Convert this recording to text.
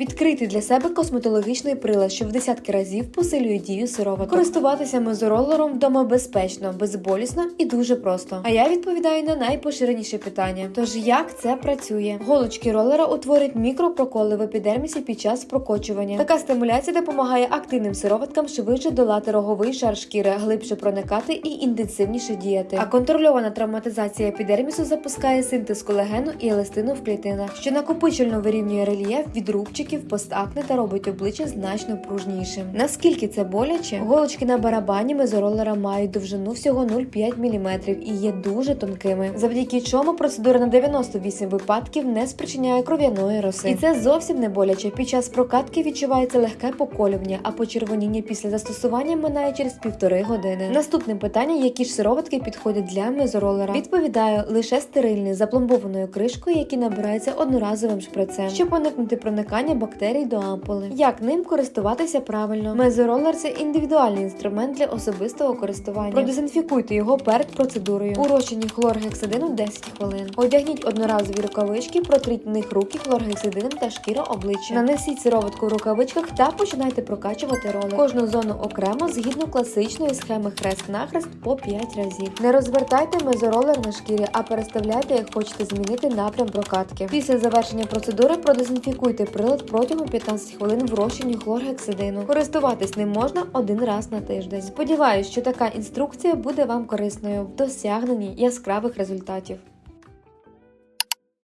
Відкрити для себе косметологічний прилад, що в десятки разів посилює дію сироваток. Користуватися мезоролером вдома безпечно, безболісно і дуже просто. А я відповідаю на найпоширеніше питання. Тож як це працює? Голочки ролера утворюють мікропроколи в епідермісі під час прокочування. Така стимуляція допомагає активним сироваткам швидше долати роговий шар шкіри, глибше проникати і інтенсивніше діяти. А контрольована травматизація епідермісу запускає синтез колагену і еластину в клітинах, що накопичально вирівнює рельєф від рубчиків, постакне та робить обличчя значно пружнішим. Наскільки це боляче? Голочки на барабані мезоролера мають довжину всього 0,5 мм і є дуже тонкими, завдяки чому процедура на 98 випадків не спричиняє кров'яної роси. І це зовсім не боляче. Під час прокатки відчувається легке поколювання, а почервоніння після застосування минає через півтори години. Наступне питання: які ж сироватки підходять для мезоролера? Відповідаю лише стерильні запломбованою кришкою, які набираються одноразовим шприцем, щоб уникнути проникання бактерій до ампули. Як ним користуватися правильно? Мезоролер це індивідуальний інструмент для особистого користування. Продезінфікуйте його перед процедурою. У розчині хлоргексидину 10 хвилин. Одягніть одноразові рукавички, протріть в них руки хлоргексидином та шкіру обличчя. Нанесіть сироватку в рукавичках та починайте прокачувати ролик. Кожну зону окремо згідно класичної схеми хрест-нахрест по 5 разів. Не розвертайте мезоролер на шкірі, а переставляйте, як хочете змінити напрям прокатки. Після завершення процедури продезінфікуйте прилад протягом 15 хвилин в розчині хлоргексидину. Користуватись ним можна один раз на тиждень. Сподіваюсь, що така інструкція буде вам корисною в досягненні яскравих результатів.